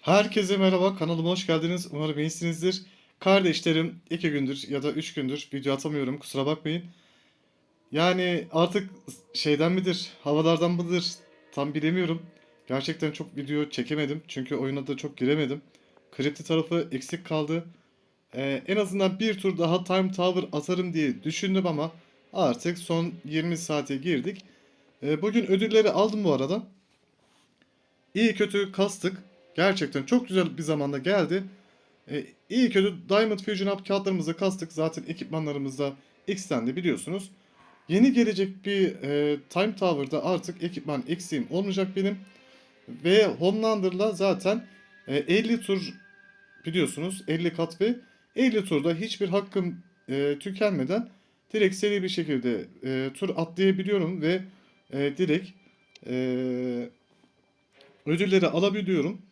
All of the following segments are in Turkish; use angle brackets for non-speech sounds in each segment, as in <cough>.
Herkese merhaba, kanalıma hoş geldiniz. Umarım iyisinizdir. Kardeşlerim, iki gündür ya da üç gündür video atamıyorum, kusura bakmayın. Yani artık şeyden midir, havalardan mıdır tam bilemiyorum. Gerçekten çok video çekemedim çünkü oyuna da çok giremedim. Kripti tarafı eksik kaldı. Ee, en azından bir tur daha Time Tower atarım diye düşündüm ama artık son 20 saate girdik. Ee, bugün ödülleri aldım bu arada. İyi kötü kastık. Gerçekten çok güzel bir zamanda geldi. Ee, iyi kötü Diamond Fusion Up kağıtlarımızı kastık. Zaten ekipmanlarımızda X'ten de biliyorsunuz. Yeni gelecek bir e, Time Tower'da artık ekipman eksiğim olmayacak benim. Ve Homelander'la zaten e, 50 tur biliyorsunuz 50 kat ve 50 turda hiçbir hakkım e, tükenmeden direkt seri bir şekilde e, tur atlayabiliyorum ve e, direkt e, ödülleri alabiliyorum.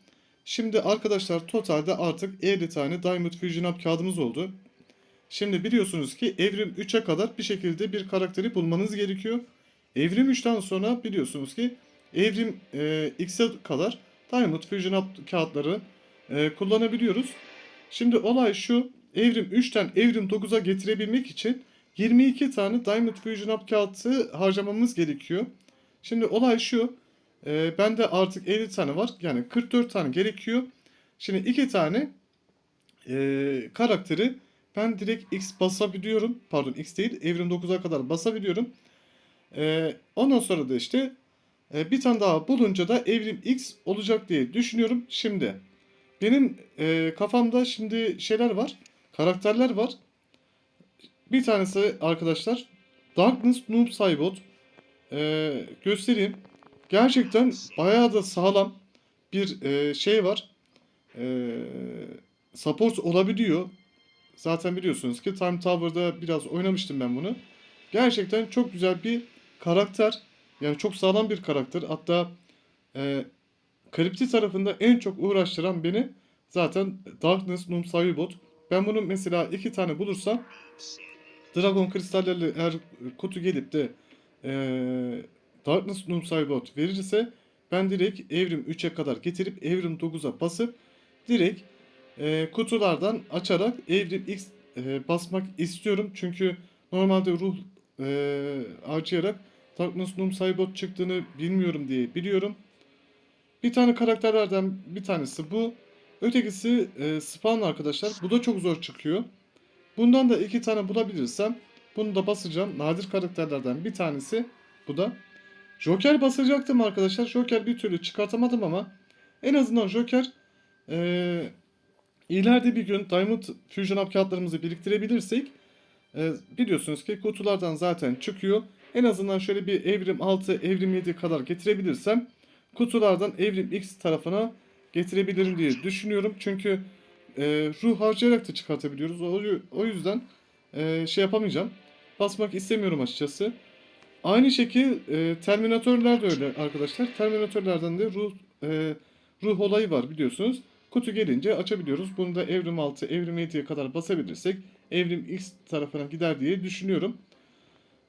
Şimdi arkadaşlar totalde artık 50 tane Diamond Fusion Up kağıdımız oldu. Şimdi biliyorsunuz ki evrim 3'e kadar bir şekilde bir karakteri bulmanız gerekiyor. Evrim 3'ten sonra biliyorsunuz ki evrim e, X'e kadar Diamond Fusion Up kağıtları e, kullanabiliyoruz. Şimdi olay şu. Evrim 3'ten evrim 9'a getirebilmek için 22 tane Diamond Fusion Up kağıtı harcamamız gerekiyor. Şimdi olay şu. E, bende artık 50 tane var. Yani 44 tane gerekiyor. Şimdi 2 tane e, karakteri ben direkt X basabiliyorum. Pardon X değil. Evrim 9'a kadar basabiliyorum. E, ondan sonra da işte e, bir tane daha bulunca da evrim X olacak diye düşünüyorum. Şimdi benim e, kafamda şimdi şeyler var. Karakterler var. Bir tanesi arkadaşlar Darkness Noob Saibot. E, göstereyim. Gerçekten bayağı da sağlam bir e, şey var. E, support olabiliyor. Zaten biliyorsunuz ki Time Tower'da biraz oynamıştım ben bunu. Gerçekten çok güzel bir karakter. Yani çok sağlam bir karakter. Hatta e, kripti tarafında en çok uğraştıran beni zaten Darkness Noom Sayubot. Ben bunu mesela iki tane bulursam Dragon kristallerle eğer kutu gelip de e, Darkness Noom Sayubot verirse ben direkt evrim 3'e kadar getirip evrim 9'a basıp direkt e, kutulardan açarak evrim X e, basmak istiyorum. Çünkü normalde ruh e, harcayarak Darkness Noom Saibot çıktığını bilmiyorum diye biliyorum. Bir tane karakterlerden bir tanesi bu. Ötekisi e, Spawn arkadaşlar. Bu da çok zor çıkıyor. Bundan da iki tane bulabilirsem bunu da basacağım. Nadir karakterlerden bir tanesi bu da. Joker basacaktım arkadaşlar. Joker bir türlü çıkartamadım ama en azından Joker e, ileride bir gün Diamond Fusion Up kağıtlarımızı biriktirebilirsek e, biliyorsunuz ki kutulardan zaten çıkıyor. En azından şöyle bir evrim 6, evrim 7 kadar getirebilirsem kutulardan evrim X tarafına getirebilirim diye düşünüyorum. Çünkü e, ruh harcayarak da çıkartabiliyoruz. O, o yüzden e, şey yapamayacağım. Basmak istemiyorum açıkçası. Aynı şekil e, Terminatörler de öyle arkadaşlar. Terminatörlerden de ruh e, ruh olayı var biliyorsunuz. Kutu gelince açabiliyoruz. Bunu da evrim 6, evrim 7'ye kadar basabilirsek evrim X tarafına gider diye düşünüyorum.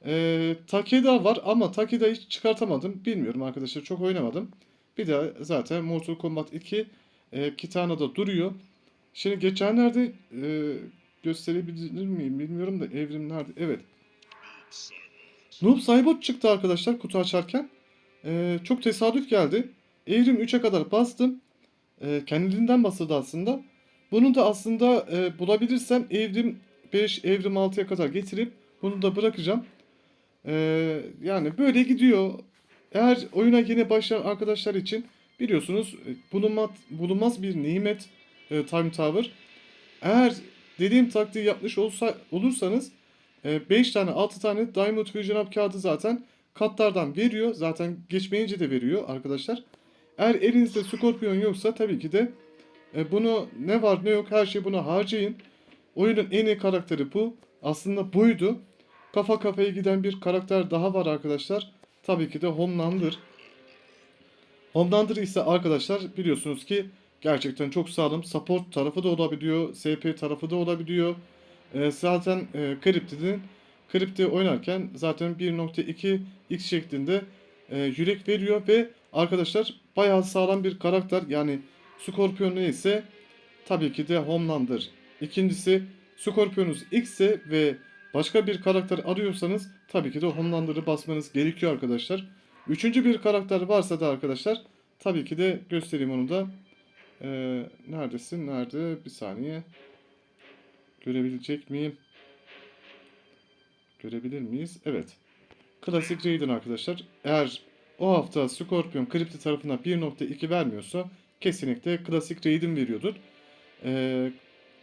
E, Takeda var ama Takeda hiç çıkartamadım. Bilmiyorum arkadaşlar çok oynamadım. Bir de zaten Mortal Kombat 2 e, Kitana'da duruyor. Şimdi geçenlerde e, gösterebilir miyim bilmiyorum da evrim nerede? Evet. Noob Saibot çıktı arkadaşlar kutu açarken. E, çok tesadüf geldi. Evrim 3'e kadar bastım. E, kendiliğinden basıldı aslında. Bunu da aslında e, bulabilirsem evrim 5, evrim 6'ya kadar getirip bunu da bırakacağım. E, yani böyle gidiyor. Eğer oyuna yeni başlayan arkadaşlar için biliyorsunuz e, bulunmaz, bulunmaz bir nimet e, Time Tower. Eğer dediğim taktiği yapmış olsa, olursanız 5 tane 6 tane Diamond Fusion Up kağıdı zaten katlardan veriyor. Zaten geçmeyince de veriyor arkadaşlar. Eğer elinizde Scorpion yoksa tabii ki de e, bunu ne var ne yok her şeyi buna harcayın. Oyunun en iyi karakteri bu. Aslında buydu. Kafa kafaya giden bir karakter daha var arkadaşlar. Tabii ki de Homelander. Homelander ise arkadaşlar biliyorsunuz ki gerçekten çok sağlam. Support tarafı da olabiliyor. SP tarafı da olabiliyor. E, zaten e, Cryptid'in Crypt'i oynarken zaten 1.2 X şeklinde e, yürek veriyor ve arkadaşlar bayağı sağlam bir karakter. Yani Scorpion ise tabii ki de Homelander. İkincisi Scorpion'unuz X ve başka bir karakter arıyorsanız tabii ki de Homelander'ı basmanız gerekiyor arkadaşlar. Üçüncü bir karakter varsa da arkadaşlar tabii ki de göstereyim onu da. Ee, neredesin? Nerede? Bir saniye. Görebilecek miyim? Görebilir miyiz? Evet. Klasik Raiden arkadaşlar. Eğer o hafta Scorpion Crypti tarafına 1.2 vermiyorsa kesinlikle klasik Raiden veriyordur. Ee,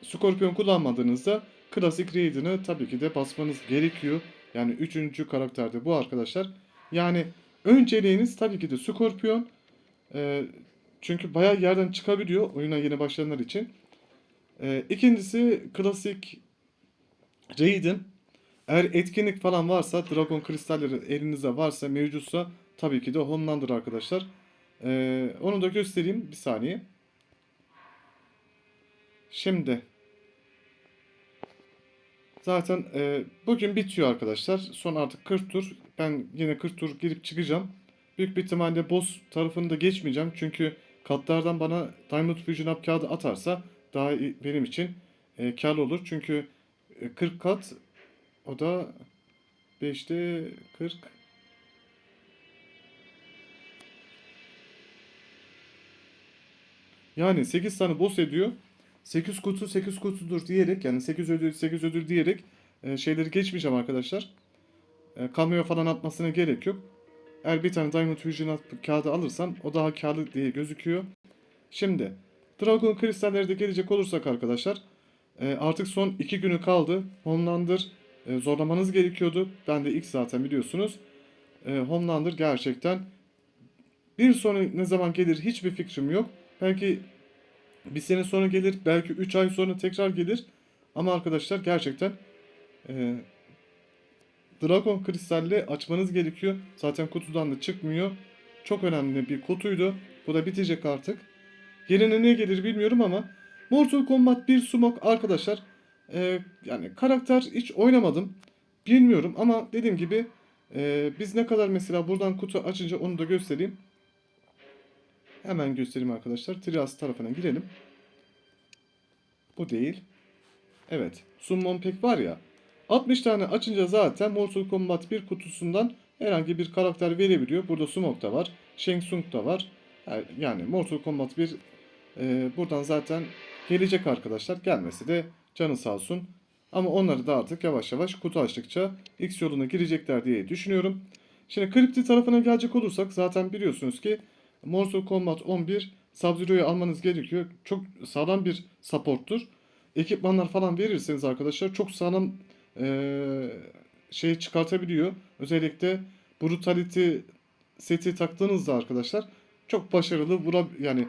Scorpion kullanmadığınızda klasik Raiden'ı tabii ki de basmanız gerekiyor. Yani üçüncü karakterde bu arkadaşlar. Yani önceliğiniz tabii ki de Scorpion. Ee, çünkü bayağı yerden çıkabiliyor oyuna yeni başlayanlar için. Ee, ikincisi klasik Raiden. Eğer etkinlik falan varsa, Dragon kristalleri elinizde varsa, mevcutsa tabii ki de Homelander arkadaşlar. Ee, onu da göstereyim bir saniye. Şimdi zaten e, bugün bitiyor arkadaşlar. Son artık 40 tur. Ben yine 40 tur girip çıkacağım. Büyük bir ihtimalle boss tarafını da geçmeyeceğim. Çünkü katlardan bana Diamond Fusion Up kağıdı atarsa daha iyi, benim için e, karlı olur. Çünkü e, 40 kat o da 5'te 40 Yani 8 tane boss ediyor. 8 kutu 8 kutudur diyerek yani 8 ödül 8 ödül diyerek e, şeyleri geçmeyeceğim arkadaşlar. E, cameo falan atmasına gerek yok. Eğer bir tane Diamond Fusion kağıdı alırsam o daha karlı diye gözüküyor. Şimdi Dragon kristalleri de gelecek olursak arkadaşlar e, artık son 2 günü kaldı. Homelander e, zorlamanız gerekiyordu. Ben de ilk zaten biliyorsunuz. E, Homelander gerçekten bir sonra ne zaman gelir hiçbir fikrim yok. Belki bir sene sonra gelir, belki 3 ay sonra tekrar gelir. Ama arkadaşlar gerçekten e, Dragon kristalli açmanız gerekiyor. Zaten kutudan da çıkmıyor. Çok önemli bir kutuydu. Bu da bitecek artık. Yerine ne gelir bilmiyorum ama Mortal Kombat 1 Smoke arkadaşlar e, yani karakter hiç oynamadım. Bilmiyorum ama dediğim gibi e, biz ne kadar mesela buradan kutu açınca onu da göstereyim. Hemen göstereyim arkadaşlar. Trias tarafına girelim. Bu değil. Evet. Summon Pack var ya. 60 tane açınca zaten Mortal Kombat 1 kutusundan herhangi bir karakter verebiliyor. Burada Smoke da var. Shang Tsung da var. Yani Mortal Kombat 1 e, buradan zaten gelecek arkadaşlar. Gelmesi de canı sağ olsun. Ama onları da artık yavaş yavaş kutu açtıkça X yoluna girecekler diye düşünüyorum. Şimdi Crypti tarafına gelecek olursak zaten biliyorsunuz ki Mortal Kombat 11 Sub-Zero'yu almanız gerekiyor. Çok sağlam bir supporttur. Ekipmanlar falan verirseniz arkadaşlar çok sağlam eee, şey çıkartabiliyor. Özellikle Brutality seti taktığınızda arkadaşlar çok başarılı vura yani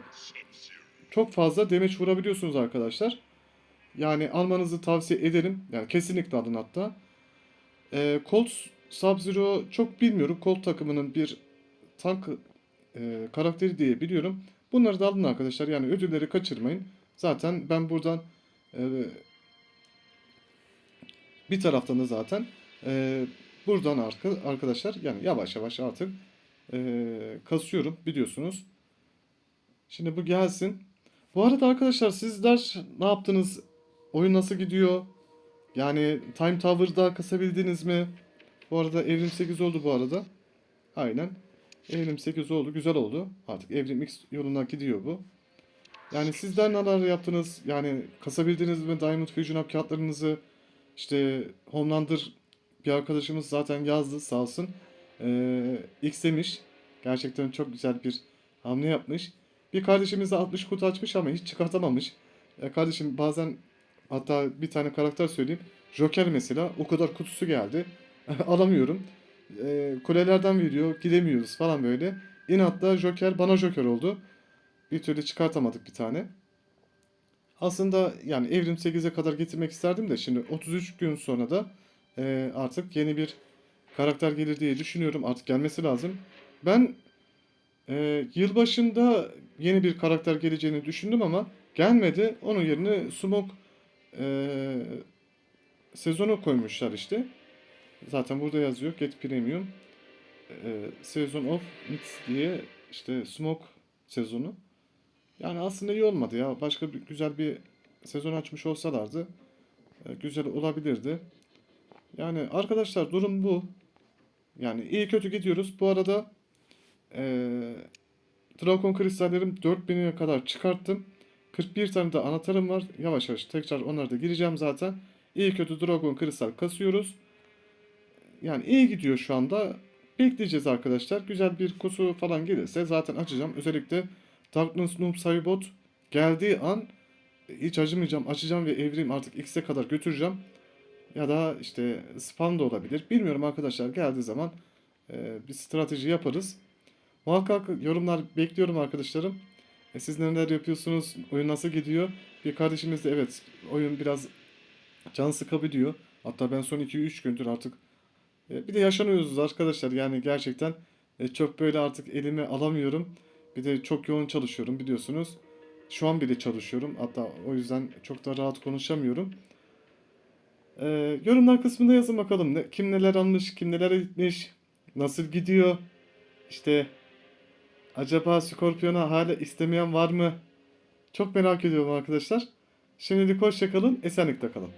çok fazla damage vurabiliyorsunuz arkadaşlar. Yani almanızı tavsiye ederim. Yani kesinlikle alın hatta. Ee, Colt Sub-Zero çok bilmiyorum. Colt takımının bir tank e, karakteri diye biliyorum. Bunları da alın arkadaşlar. Yani ödülleri kaçırmayın. Zaten ben buradan e, bir taraftan da zaten e, buradan arka, arkadaşlar yani yavaş yavaş artık e, kasıyorum biliyorsunuz. Şimdi bu gelsin. Bu arada arkadaşlar sizler ne yaptınız? Oyun nasıl gidiyor? Yani Time Tower'da kasabildiniz mi? Bu arada Evrim 8 oldu bu arada. Aynen. Evrim 8 oldu. Güzel oldu. Artık Evrim X yoluna gidiyor bu. Yani sizler neler yaptınız? Yani kasabildiniz mi Diamond Fusion Up kağıtlarınızı? İşte Homelander bir arkadaşımız zaten yazdı sağ olsun. Ee, X demiş. Gerçekten çok güzel bir hamle yapmış. Bir kardeşimiz de 60 kutu açmış ama hiç çıkartamamış. Ya kardeşim bazen hatta bir tane karakter söyleyeyim. Joker mesela o kadar kutusu geldi. <laughs> Alamıyorum. Ee, kulelerden veriyor. Gidemiyoruz falan böyle. İnatla Joker bana Joker oldu. Bir türlü çıkartamadık bir tane. Aslında yani Evrim 8'e kadar getirmek isterdim de şimdi 33 gün sonra da e, artık yeni bir karakter gelir diye düşünüyorum. Artık gelmesi lazım. Ben e, yılbaşında yeni bir karakter geleceğini düşündüm ama gelmedi. Onun yerine Smoke e, sezonu koymuşlar işte. Zaten burada yazıyor Get Premium e, Season of Mix diye işte Smoke sezonu. Yani aslında iyi olmadı ya. Başka bir, güzel bir sezon açmış olsalardı e, güzel olabilirdi. Yani arkadaşlar durum bu. Yani iyi kötü gidiyoruz. Bu arada e, Dragon kristallerim 4000'e kadar çıkarttım. 41 tane de anahtarım var. Yavaş yavaş tekrar onlara da gireceğim zaten. İyi kötü Dragon kristal kasıyoruz. Yani iyi gidiyor şu anda. Bekleyeceğiz arkadaşlar. Güzel bir kusu falan gelirse zaten açacağım. Özellikle Darkness Noob Saibot geldiği an hiç acımayacağım. Açacağım ve evreyim artık X'e kadar götüreceğim. Ya da işte spam da olabilir. Bilmiyorum arkadaşlar. Geldiği zaman e, bir strateji yaparız. Muhakkak yorumlar bekliyorum arkadaşlarım. E, siz neler yapıyorsunuz? Oyun nasıl gidiyor? Bir kardeşimiz de evet oyun biraz can sıkabiliyor. Hatta ben son 2-3 gündür artık e, bir de yaşanıyoruz arkadaşlar. Yani gerçekten e, çok böyle artık elime alamıyorum. Bir de çok yoğun çalışıyorum biliyorsunuz. Şu an bile çalışıyorum. Hatta o yüzden çok da rahat konuşamıyorum. E, yorumlar kısmında yazın bakalım. Ne, kim neler almış, kim neler etmiş, nasıl gidiyor. İşte acaba Scorpion'a hala istemeyen var mı? Çok merak ediyorum arkadaşlar. Şimdilik hoşça kalın, esenlikle kalın.